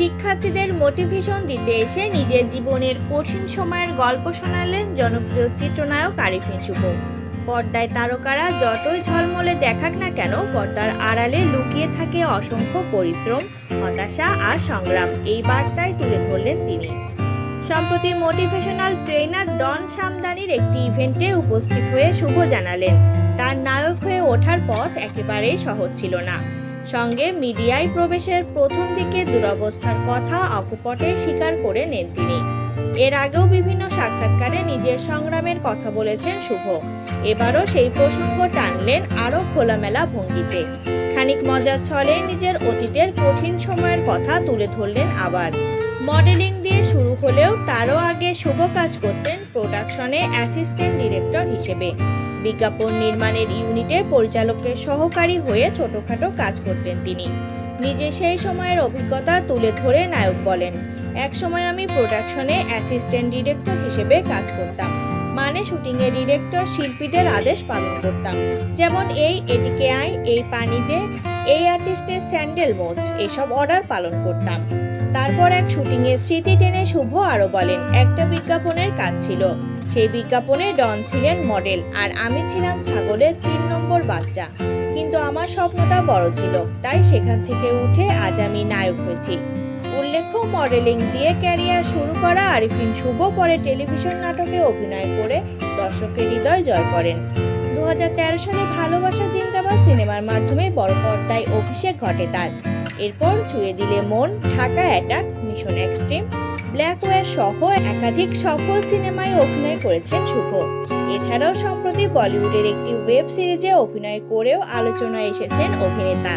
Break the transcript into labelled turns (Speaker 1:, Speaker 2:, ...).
Speaker 1: শিক্ষার্থীদের মোটিভেশন দিতে এসে নিজের জীবনের কঠিন সময়ের গল্প শোনালেন জনপ্রিয় চিত্রনায়ক আরিফিন শুভ। পর্দায় তারকারা যতই ঝলমলে দেখাক না কেন, পর্দার আড়ালে লুকিয়ে থাকে অসংখ্য পরিশ্রম, হতাশা আর সংগ্রাম। এই বার্তায় তুলে ধরলেন তিনি। সম্প্রতি মোটিভেশনাল ট্রেনার ডন সামদানির একটি ইভেন্টে উপস্থিত হয়ে শুভ জানালেন, তার নায়ক হয়ে ওঠার পথ একেবারেই সহজ ছিল না। সঙ্গে মিডিয়ায় প্রবেশের প্রথম দিকে দুরবস্থার কথা অকপটে স্বীকার করে নেন তিনি। এর আগেও বিভিন্ন সাক্ষাৎকারে নিজের সংগ্রামের কথা বলেছেন শুভ। এবারও সেই প্রসঙ্গ টানলেন আরও খোলামেলা ভঙ্গিতে। খানিক মজার ছলে নিজের অতীতের কঠিন সময়ের কথা তুলে ধরলেন আবার। মডেলিং দিয়ে শুরু হলেও তারও আগে শুভ কাজ করতেন প্রোডাকশনে অ্যাসিস্ট্যান্ট ডিরেক্টর হিসেবে। বিজ্ঞাপন নির্মাণের ইউনিটে পরিচালকের সহকারী হয়ে ছোটখাটো কাজ করতেন তিনি। নিজে সেই সময়ের অভিজ্ঞতা তুলে ধরে নায়ক বলেন, এক সময় আমি প্রোডাকশনে অ্যাসিস্ট্যান্ট ডিরেক্টর হিসেবে কাজ করতাম। মানে শুটিংয়ে ডিরেক্টর শিল্পীদের আদেশ পালন করতাম। যেমন এই এদিকে আয়, এই পানিতে, এই আর্টিস্টের স্যান্ডেল মোচ এসব অর্ডার পালন করতাম। তারপর এক শুটিংয়ের স্মৃতি টেনে শুভ আরও বলেন, একটা বিজ্ঞাপনের কাজ ছিল। সেই বিজ্ঞাপনে ডন ছিলেন মডেল আর আমি ছিলাম ছাগলের তিন নম্বর বাচ্চা। কিন্তু আমার স্বপ্নটা বড় ছিল, তাই সেখান থেকে উঠে আজ আমি নায়ক হয়েছি। উল্লেখ্য, মডেলিং দিয়ে ক্যারিয়ার শুরু করা আরিফিন শুভ পরে টেলিভিশন নাটকে অভিনয় করে দর্শকের হৃদয় জয় করেন। দু হাজার তেরো সালে ভালোবাসা জিন্দাবাদ সিনেমার মাধ্যমে বড় পর্দায় অভিষেক ঘটে তার। এরপর ছুঁয়ে দিলে মন, Dhaka attack, mission extreme. Blackwar সহ একাধিক সফল সিনেমায় অভিনয় করেছেন শুভ। এছাড়াও সম্প্রতি বলিউডের একটি ওয়েব সিরিজে অভিনয় করেও আলোচনায় এসেছেন অভিনেতা।